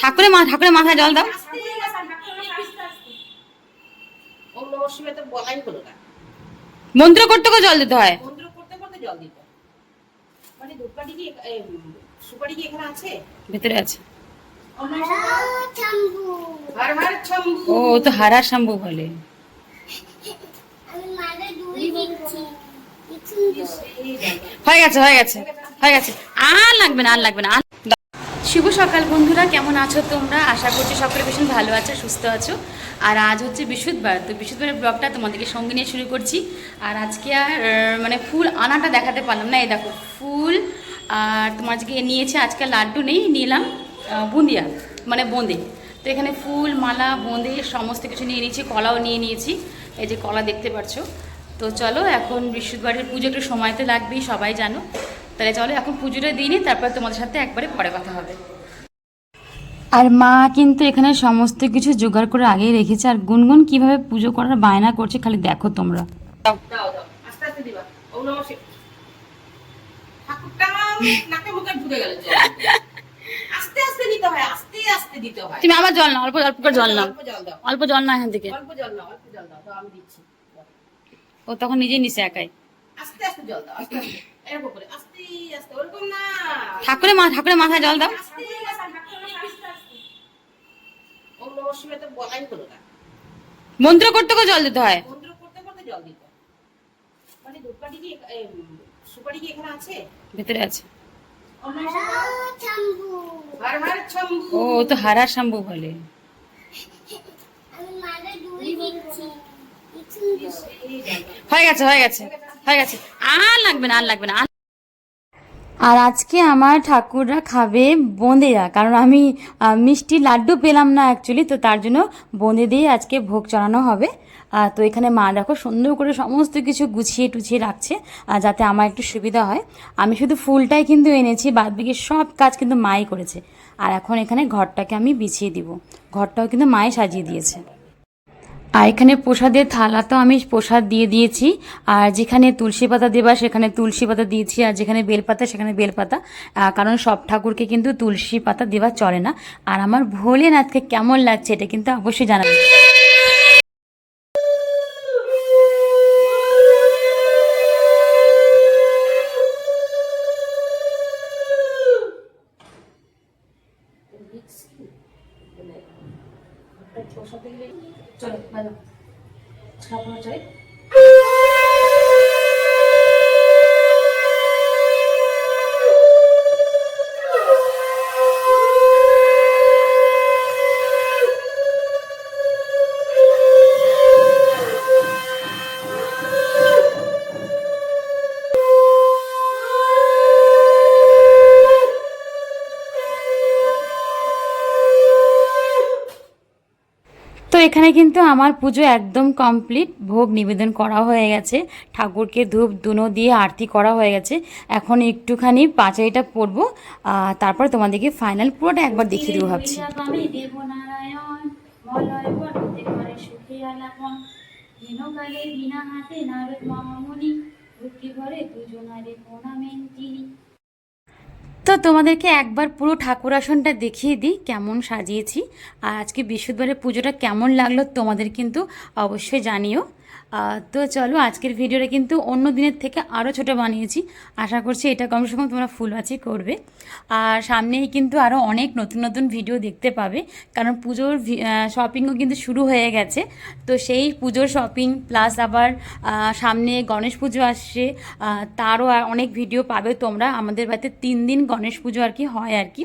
ঠাকুরের মা ঠাকুরের মাথায় জল দাও। মন্ত্র করতে করে জল দিতে হয়। ভেতরে আছে। হর হর শম্ভু ও তো হারার শাম্বু বলে। হয়ে গেছে হয়ে গেছে হয়ে গেছে। আর লাগবে না, আর লাগবে না সকাল বন্ধুরা, কেমন আছো তোমরা? আশা করছি সকলে ভীষণ ভালো আছো, সুস্থ আছো। আর আজ হচ্ছে বৃহস্পতিবার, তো বৃহস্পতিবারের ব্লগটা তোমাদেরকে সঙ্গে নিয়ে শুরু করছি। আর আজকে আর মানে ফুল আনাটা দেখাতে পারলাম না, এই দেখো, ফুল। আর তোমার আজকে নিয়েছে, আজকে লাড্ডু নেই, নিলাম বুন্দিয়া মানে বোঁদে। তো এখানে ফুল, মালা, বোঁদে, সমস্ত কিছু নিয়ে নিয়েছি, কলাও নিয়ে নিয়েছি। এই যে কলা দেখতে পাচ্ছ। তো চলো, এখন বৃহস্পতিবারের পুজো একটু সময় তো লাগবেই, সবাই জানো। তাহলে চলো, এখন পুজোটা দিই নি তারপর তোমাদের সাথে একবারে পরে কথা হবে। আর মা কিন্তু এখানে সমস্ত কিছু জোগাড় করে আগেই রেখেছে। আর গুনগুন কীভাবে পুজো করার বায়না করছে খালি দেখো তোমরা। তুমি আবার জল নাও অল্প অল্প করে জল নাও। অল্প জল দাও। অল্প জল এখান থেকে। ও তখন নিজেই নিছে একাই। আস্তে জল দাও না। ঠাকুরের মা ঠাকুরের মাথায় জল দাও। আস্তে ওম নমঃ শিবায় তো বলাই হলো না। মন্ত্র করতে করে জল দিতে হয়? মন্ত্র করতে করতে জল দিত মানে ধূপকাঠি কি সুপারি কি এখানে আছে? ভেতরে আছে। শম্ভু হর হর শম্ভু ও ও তো হারার শাম্বু বলে হয়ে গেছে হয়ে গেছে হয়ে গেছে। আর লাগবে না আর লাগবে না আর আজকে আমার ঠাকুররা খাবে বোঁদেরা। কারণ আমি মিষ্টি লাড্ডু পেলাম না অ্যাকচুয়ালি তো তার জন্য বোঁদে দিয়ে আজকে ভোগ চড়ানো হবে। তো এখানে মা দেখো সুন্দর করে সমস্ত কিছু গুছিয়ে টুছিয়ে রাখছে যাতে আমার একটু সুবিধা হয়। আমি শুধু ফুলটাই কিন্তু এনেছি বাদ বাকি সব কাজ কিন্তু মাই করেছে। আর এখন এখানে ঘরটাকে আমি বিছিয়ে দিব। ঘরটাও কিন্তু মাই সাজিয়ে দিয়েছে। আর এখানে প্রসাদের থালা তো আমি প্রসাদ দিয়ে দিয়েছি, আর যেখানে তুলসী পাতা দেবা সেখানে তুলসী পাতা দিয়েছি, আর যেখানে বেলপাতা সেখানে বেলপাতা। কারণ সব ঠাকুরকে কিন্তু তুলসী পাতা দেওয়া চলে না। আর আমার ভোলেনাথকে কেমন লাগছে এটা কিন্তু অবশ্যই জানাবে তো এখানে কিন্তু আমার পুজো একদম কমপ্লিট। ভোগ নিবেদন করা হয়ে গেছে। ঠাকুরকে ধূপ ধুনো দিয়ে আরতি করা হয়ে গেছে। এখন একটুখানি পাঁচাইটা আহ, তারপর তোমাদেরকে ফাইনাল পুরোটা একবার দেখিয়ে দেবো ভাবছি। ভক্তি ভরে দুজনারে তো তোমাদেরকে একবার পুরো ঠাকুর আসনটা দেখিয়ে দিই, কেমন সাজিয়েছি। আর আজকে বৃহস্পতিবারের পুজোটা কেমন লাগল তোমাদের কিন্তু অবশ্যই জানিও। তো চলো আজকের ভিডিওটা কিন্তু অন্য দিনের থেকে আরও ছোট বানিয়েছি। আশা করছি এটা কমসে কম তোমরা ফুল বাঁচি করবে। আর সামনেই কিন্তু আরও অনেক নতুন নতুন ভিডিও দেখতে পাবে। কারণ পুজোর শপিংও কিন্তু শুরু হয়ে গেছে। তো সেই পুজোর শপিং প্লাস আবার সামনে গণেশ পুজো আসছে। তারও অনেক ভিডিও পাবে তোমরা। আমাদের বাড়িতে তিন দিন গণেশ পুজো আর কি হয় আর কি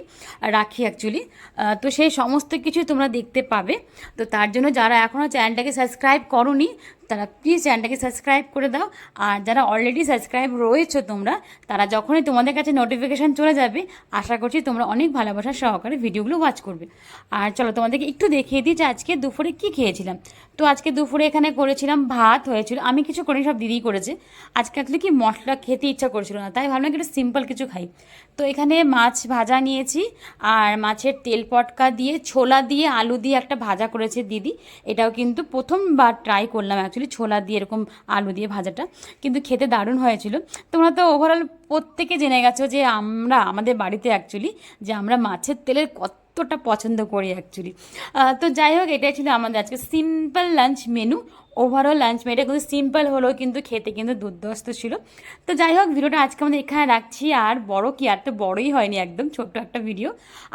রাখি অ্যাকচুয়ালি তো সেই সমস্ত কিছু তোমরা দেখতে পাবে। তো তার জন্য যারা এখনও চ্যানেলটাকে সাবস্ক্রাইব করনি, তারা প্লিজ চ্যানেলটাকে সাবস্ক্রাইব করে দাও। আর যারা অলরেডি সাবস্ক্রাইব রয়েছো তোমরা, তারা যখনই তোমাদের কাছে নোটিফিকেশান চলে যাবে, আশা করছি তোমরা অনেক ভালোবাসা সহকারে ভিডিওগুলো ওয়াচ করবে। আর চলো তোমাদেরকে একটু দেখিয়ে দিই যে আজকে দুপুরে কি খেয়েছিলাম। তো আজকে দুপুরে এখানে করেছিলাম ভাত হয়েছিল। আমি কিছু করিনি সব দিদিই করেছে। আজকে আসলে কি মশলা খেতে ইচ্ছা করছিল না, তাই ভাবলাম একটু সিম্পল কিছু খাই। তো এখানে মাছ ভাজা নিয়েছি, আর মাছের তেল পটকা দিয়ে, ছোলা দিয়ে, আলু দিয়ে একটা ভাজা করেছে দিদি। এটাও কিন্তু প্রথমবার ট্রাই করলাম অ্যাকচুয়ালি ছোলা দিয়ে এরকম আলু দিয়ে ভাজাটা। কিন্তু খেতে দারুণ হয়েছিল। তোমরা তো ওভারঅল প্রত্যেকে জেনে গেছো যে আমরা, আমাদের বাড়িতে অ্যাকচুয়ালি যে আমরা মাছের তেলের কত তোটা পছন্দ করি অ্যাকচুয়ালি তো যাই হোক, এটাই ছিল আমাদের আজকে simple lunch menu overall lunch মেনুটা কিন্তু সিম্পল হলেও কিন্তু খেতে কিন্তু দুর্ধস্ত ছিল। তো যাই হোক, ভিডিওটা আজকে আমাদের এখানে রাখছি। আর বড় কি, আর তো বড়ই হয়নি একদম, ছোট্ট একটা ভিডিও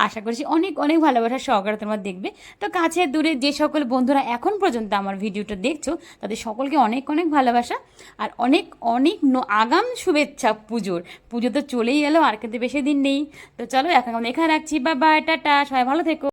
আশা করছি অনেক অনেক ভালোবাসা সহকারে তোমরা দেখবে। তো কাছে দূরে যে সকল বন্ধুরা এখন পর্যন্ত আমার ভিডিওটা দেখছ, তাদের সকলকে অনেক অনেক ভালোবাসা। আর অনেক অনেক আগাম শুভেচ্ছা পুজোর। পুজো তো চলেই এলো, আর কিন্তু বেশি দিন নেই। তো চলো, এখন আমরা এখানে রাখছি। বা বাই টাটা, সবাই ভালো থেকো।